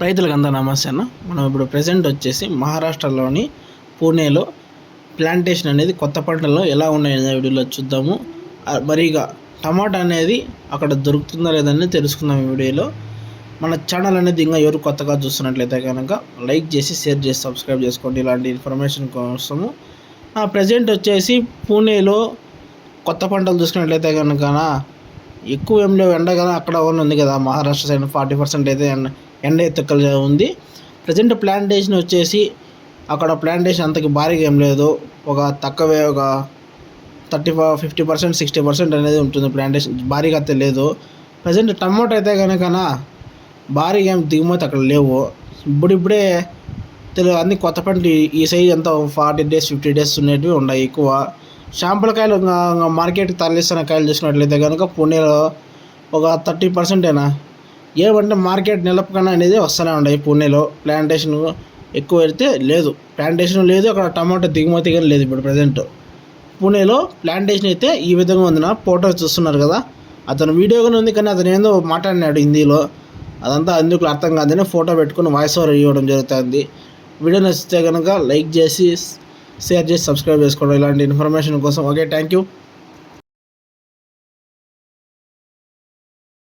రైతులకు అందరూ నమస్తే అన్న. మనం ఇప్పుడు ప్రజెంట్ వచ్చేసి మహారాష్ట్రలోని పూణేలో ప్లాంటేషన్ అనేది కొత్త పంటల్లో ఎలా ఉన్నాయనే వీడియోలో చూద్దాము. ఆ, మరి ఇక టమాటా అనేది అక్కడ దొరుకుతుందా లేదని తెలుసుకుందాం ఈ వీడియోలో. మన ఛానల్ అనేది ఇంకా ఎవరు కొత్తగా చూస్తున్నట్లయితే కనుక లైక్ చేసి షేర్ చేసి సబ్స్క్రైబ్ చేసుకోండి. ఇలాంటి ఇన్ఫర్మేషన్ కోసము. ప్రజెంట్ వచ్చేసి పూణేలో కొత్త పంటలు చూసుకున్నట్లయితే కనుక ఎక్కువ ఏం లేవు. ఎండ కదా అక్కడ ఉంది కదా మహారాష్ట్ర సైడ్ ఫార్టీ పర్సెంట్ అయితే ఎండ ఎండ ఉంది. ప్రజెంట్ ప్లాంటేషన్ వచ్చేసి అక్కడ ప్లాంటేషన్ అంతకి భారీగా ఏం లేదు. ఒక తక్కువే ఒక thirty five fifty percent sixty percent అనేది ఉంటుంది ప్లాంటేషన్. భారీగా అయితే లేదు. ప్రజెంట్ టమాటో అయితే కనుక భారీగా ఏం దిగుమతి అక్కడ లేవు. ఇప్పుడిప్పుడే తెలుగు అన్ని కొత్త పంట ఈ- సైజ్ అంతా ఫార్టీ డేస్ ఫిఫ్టీ డేస్ ఉండేటివి ఉన్నాయి ఎక్కువ. షాంపుల కాయలు మార్కెట్కి తరలిస్తున్న కాయలు చూసినట్లయితే కనుక పుణేలో ఒక థర్టీ పర్సెంటేనా? ఏమంటే మార్కెట్ నిలపకన అనేది వస్తూనే ఉన్నాయి పూణేలో ప్లాంటేషన్ ఎక్కువ అయితే లేదు. ప్లాంటేషన్ లేదు అక్కడ టమాటో దిగుమతి కానీ లేదు ఇప్పుడు ప్రజెంట్ పూణేలో ప్లాంటేషన్ అయితే ఈ విధంగా ఉంది నా ఫోటో చూస్తున్నారు కదా. అతను వీడియోగానే ఉంది కానీ అతను ఏందో మాట్లాడినాడు హిందీలో. అదంతా అందుకు అర్థం కాదని ఫోటో పెట్టుకుని వాయిస్ ఓవర్ ఇవ్వడం జరుగుతుంది. వీడియో నచ్చితే కనుక లైక్ చేసి షేర్ చేసి సబ్స్క్రైబ్ చేసుకోవడం. ఇలాంటి ఇన్ఫర్మేషన్ కోసం. Okay thank you